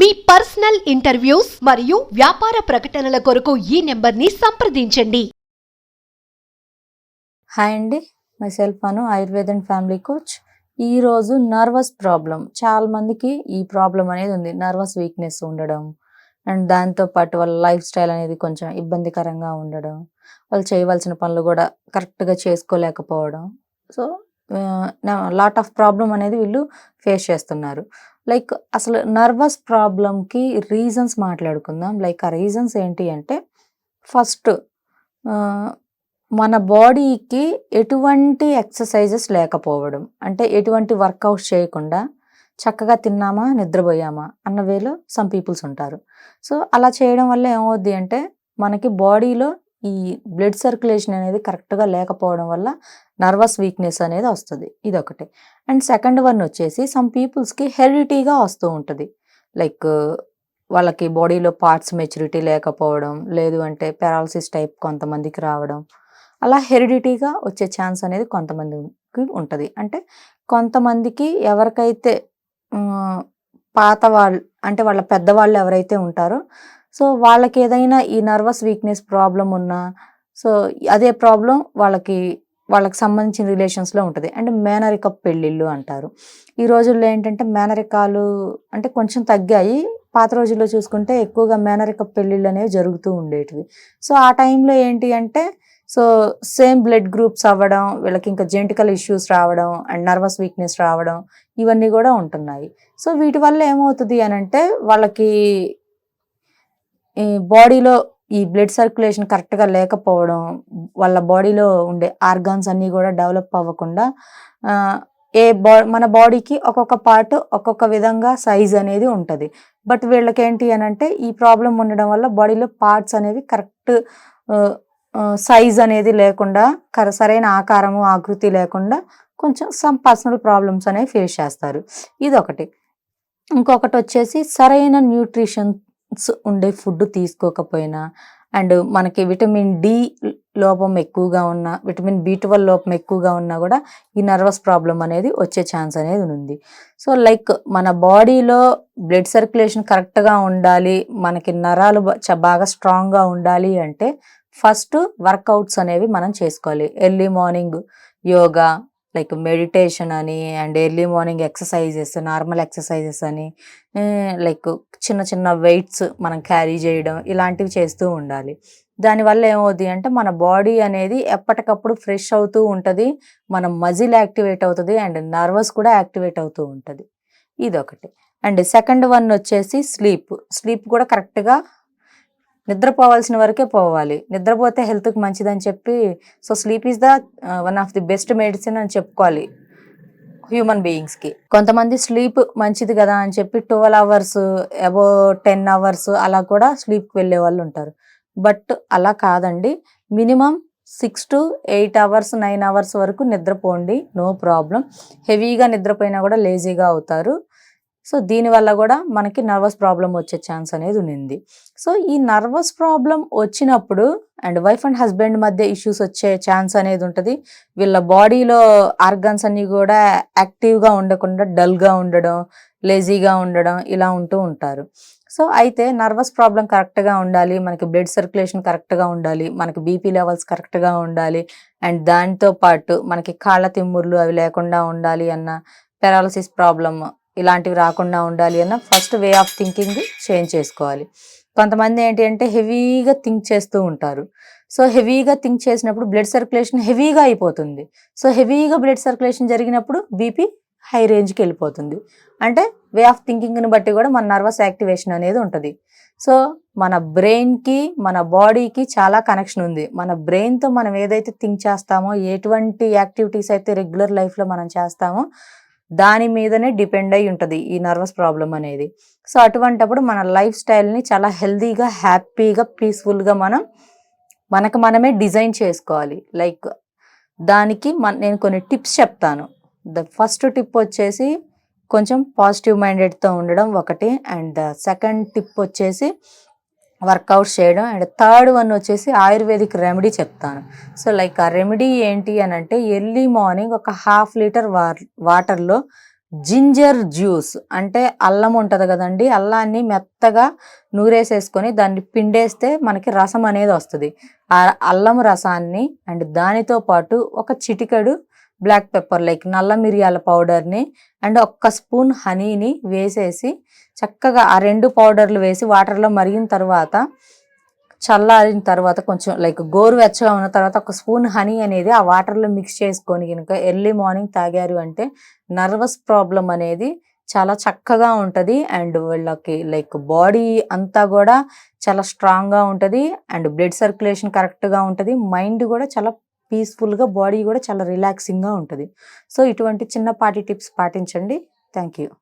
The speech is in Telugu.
మీ పర్సనల్ ఇంటర్వ్యూస్ మరియు వ్యాపార ప్రకటనల కొరకు ఈ నెంబర్ని సంప్రదించండి. హాయ్ అండి myself Anu Ayurveda and family coach. ఈరోజు నర్వస్ ప్రాబ్లం. చాలా మందికి ఈ ప్రాబ్లం అనేది ఉంది నర్వస్ వీక్నెస్ ఉండడం. అండ్ దాంతో పాటు వాళ్ళ లైఫ్ స్టైల్ అనేది కొంచెం ఇబ్బందికరంగా ఉండడం. వాళ్ళు చేయవలసిన పనులు కూడా కరెక్ట్గా చేసుకోలేకపోవడం. సో లాట్ ఆఫ్ ప్రాబ్లం అనేది వీళ్ళు ఫేస్ చేస్తున్నారు. లైక్ అసలు నర్వస్ ప్రాబ్లంకి రీజన్స్ మాట్లాడుకుందాం. లైక్ ఆ రీజన్స్ ఏంటి అంటే ఫస్ట్ మన బాడీకి ఎటువంటి ఎక్సర్సైజెస్ లేకపోవడం. అంటే ఎటువంటి వర్కౌట్ చేయకుండా చక్కగా తిన్నామా నిద్రపోయామా అన్న వేలో సమ్ పీపుల్స్ ఉంటారు. సో అలా చేయడం వల్ల ఏమవుద్ది అంటే మనకి బాడీలో ఈ బ్లడ్ సర్క్యులేషన్ అనేది కరెక్ట్గా లేకపోవడం వల్ల నర్వస్ వీక్నెస్ అనేది వస్తుంది. ఇది ఒకటి అండ్ సెకండ్ వన్ వచ్చేసి సమ్ పీపుల్స్కి హెరిడిటీగా వస్తూ ఉంటుంది. లైక్ వాళ్ళకి బాడీలో పార్ట్స్ మెచ్యూరిటీ లేకపోవడం లేదు అంటే పెరాలసిస్ టైప్ కొంతమందికి రావడం అలా హెరిడిటీగా వచ్చే ఛాన్స్ అనేది కొంతమందికి ఉంటుంది. అంటే కొంతమందికి ఎవరికైతే పాత వాళ్ళు అంటే వాళ్ళ పెద్దవాళ్ళు ఎవరైతే ఉంటారో సో వాళ్ళకి ఏదైనా ఈ నర్వస్ వీక్నెస్ ప్రాబ్లం ఉన్నా సో అదే ప్రాబ్లం వాళ్ళకి వాళ్ళకి సంబంధించిన రిలేషన్స్లో ఉంటుంది. అంటే మేనరిక పెళ్ళిళ్ళు అంటారు. ఈ రోజుల్లో ఏంటంటే మేనరికాలు అంటే కొంచెం తగ్గాయి. పాత రోజుల్లో చూసుకుంటే ఎక్కువగా మేనరిక పెళ్ళిళ్ళు అనేవి జరుగుతూ ఉండేటివి. సో ఆ టైంలో ఏంటి అంటే సో సేమ్ బ్లడ్ గ్రూప్స్ అవ్వడం వీళ్ళకి ఇంకా జెంటికల్ ఇష్యూస్ రావడం అండ్ నర్వస్ వీక్నెస్ రావడం ఇవన్నీ కూడా ఉంటున్నాయి. సో వీటి వల్ల ఏమవుతుంది అని అంటే వాళ్ళకి ఈ బాడీలో ఈ బ్లడ్ సర్క్యులేషన్ కరెక్ట్గా లేకపోవడం వాళ్ళ బాడీలో ఉండే ఆర్గాన్స్ అన్నీ కూడా డెవలప్ అవ్వకుండా ఏ బా మన బాడీకి ఒక్కొక్క పార్ట్ ఒక్కొక్క విధంగా సైజ్ అనేది ఉంటుంది. బట్ వీళ్ళకి ఏంటి అని అంటే ఈ ప్రాబ్లం ఉండడం వల్ల బాడీలో పార్ట్స్ అనేవి కరెక్ట్ సైజ్ అనేది లేకుండా కర- సరైన ఆకారము ఆకృతి లేకుండా కొంచెం సమ్ పర్సనల్ ప్రాబ్లమ్స్ అనేవి ఫేస్ చేస్తారు. ఇదొకటి. ఇంకొకటి వచ్చేసి సరైన న్యూట్రిషన్ ఉండే ఫుడ్ తీసుకోకపోయినా అండ్ మనకి విటమిన్ డి లోపం ఎక్కువగా ఉన్న విటమిన్ బి ట్వెల్వ్ లోపం ఎక్కువగా ఉన్నా కూడా ఈ నర్వస్ ప్రాబ్లం అనేది వచ్చే ఛాన్స్ అనేది ఉంది. సో లైక్ మన బాడీలో బ్లడ్ సర్క్యులేషన్ కరెక్ట్గా ఉండాలి మనకి నరాలు బాగా స్ట్రాంగ్గా ఉండాలి అంటే ఫస్ట్ వర్కౌట్స్ అనేవి మనం చేసుకోవాలి. Early morning yoga like meditation అని and early morning exercises normal exercises అని లైక్ చిన్న చిన్న వెయిట్స్ మనం క్యారీ చేయడం ఇలాంటివి చేస్తూ ఉండాలి. దానివల్ల ఏమవుతుంది అంటే మన బాడీ అనేది ఎప్పటికప్పుడు ఫ్రెష్ అవుతూ ఉంటుంది మన మజిల్ యాక్టివేట్ అవుతుంది అండ్ నర్వస్ కూడా యాక్టివేట్ అవుతూ ఉంటుంది. ఇదొకటి. అండ్ సెకండ్ వన్ వచ్చేసి స్లీప్. స్లీప్ కూడా కరెక్ట్గా నిద్రపోవాల్సిన వరకే పోవాలి. నిద్రపోతే హెల్త్కి మంచిదని చెప్పి so sleep is the one of the best medicine అని చెప్పుకోవాలి హ్యూమన్ బీయింగ్స్కి కొంతమంది స్లీప్ మంచిది కదా అని చెప్పి twelve hours above ten hours అలా కూడా స్లీప్కి వెళ్ళే వాళ్ళు ఉంటారు. బట్ అలా కాదండి. Minimum six to eight hours nine hours వరకు నిద్రపోండి. నో ప్రాబ్లం హెవీగా నిద్రపోయినా కూడా లేజీగా అవుతారు. సో దీనివల్ల కూడా మనకి నర్వస్ ప్రాబ్లం వచ్చే ఛాన్స్ అనేది ఉంది సో ఈ నర్వస్ ప్రాబ్లం వచ్చినప్పుడు అండ్ వైఫ్ అండ్ హస్బెండ్ మధ్య ఇష్యూస్ వచ్చే ఛాన్స్ అనేది ఉంటుంది. వీళ్ళ బాడీలో ఆర్గన్స్ అన్నీ కూడా యాక్టివ్గా ఉండకుండా డల్గా ఉండడం లేజీగా ఉండడం ఇలా ఉంటూ ఉంటారు. సో అయితే నర్వస్ ప్రాబ్లం కరెక్ట్గా ఉండాలి మనకి బ్లడ్ సర్క్యులేషన్ కరెక్ట్గా ఉండాలి మనకి బీపీ లెవెల్స్ కరెక్ట్గా ఉండాలి అండ్ దాంతో పాటు మనకి కాళ్ళ తిమ్ముర్లు అవి లేకుండా ఉండాలి అన్న పెరాలసిస్ ప్రాబ్లమ్ ఇలాంటివి రాకుండా ఉండాలి అన్న first way of thinking change చేసుకోవాలి. కొంతమంది ఏంటి అంటే హెవీగా థింక్ చేస్తూ ఉంటారు. సో హెవీగా థింక్ చేసినప్పుడు బ్లడ్ సర్క్యులేషన్ హెవీగా అయిపోతుంది. సో హెవీగా బ్లడ్ సర్క్యులేషన్ జరిగినప్పుడు బీపీ హై రేంజ్కి వెళ్ళిపోతుంది. అంటే వే ఆఫ్ థింకింగ్ని బట్టి కూడా మన నర్వస్ యాక్టివేషన్ అనేది ఉంటుంది. సో మన బ్రెయిన్కి మన బాడీకి చాలా కనెక్షన్ ఉంది. మన బ్రెయిన్తో మనం ఏదైతే థింక్ చేస్తామో ఎటువంటి యాక్టివిటీస్ అయితే రెగ్యులర్ లైఫ్లో మనం చేస్తామో దాని మీదనే డిపెండ్ అయి ఉంటుంది ఈ నర్వస్ ప్రాబ్లం అనేది. సో అటువంటప్పుడు మన లైఫ్ స్టైల్ని చాలా హెల్దీగా హ్యాపీగా పీస్ఫుల్గా మనం మనకు మనమే డిజైన్ చేసుకోవాలి. లైక్ దానికి మన నేను కొన్ని టిప్స్ చెప్తాను. ద ఫస్ట్ టిప్ వచ్చేసి కొంచెం పాజిటివ్ మైండెడ్తో ఉండడం ఒకటి. అండ్ ద సెకండ్ టిప్ వచ్చేసి వర్కౌట్ చేయడం అండ్ థర్డ్ వన్ వచ్చేసి ఆయుర్వేదిక్ రెమెడీ చెప్తాను. సో లైక్ ఆ రెమెడీ ఏంటి అని అంటే ఎర్లీ మార్నింగ్ ఒక హాఫ్ లీటర్ వాటర్లో జింజర్ జ్యూస్ అంటే అల్లం ఉంటుంది కదండి అల్లాన్ని మెత్తగా నూరేసేసుకొని దాన్ని పిండేస్తే మనకి రసం అనేది వస్తుంది. ఆ అల్లం రసాన్ని అండ్ దానితో పాటు ఒక చిటికెడు బ్లాక్ పెప్పర్ లైక్ నల్ల మిరియాల పౌడర్ని అండ్ ఒక్క స్పూన్ హనీని వేసేసి చక్కగా ఆ రెండు పౌడర్లు వేసి వాటర్లో మరిగిన తర్వాత చల్లారిన తర్వాత కొంచెం లైక్ గోరువెచ్చగా ఉన్న తర్వాత ఒక స్పూన్ హనీ అనేది ఆ వాటర్లో మిక్స్ చేసుకొని కనుక ఎర్లీ మార్నింగ్ తాగారు అంటే నర్వస్ ప్రాబ్లం అనేది చాలా చక్కగా ఉంటుంది అండ్ వీళ్ళకి లైక్ బాడీ అంతా కూడా చాలా స్ట్రాంగ్గా ఉంటుంది అండ్ బ్లడ్ సర్క్యులేషన్ కరెక్ట్గా ఉంటుంది మైండ్ కూడా చాలా పీస్ఫుల్గా బాడీ కూడా చాలా రిలాక్సింగ్గా ఉంటుంది. సో ఇటువంటి చిన్నపాటి టిప్స్ పాటించండి. Thank you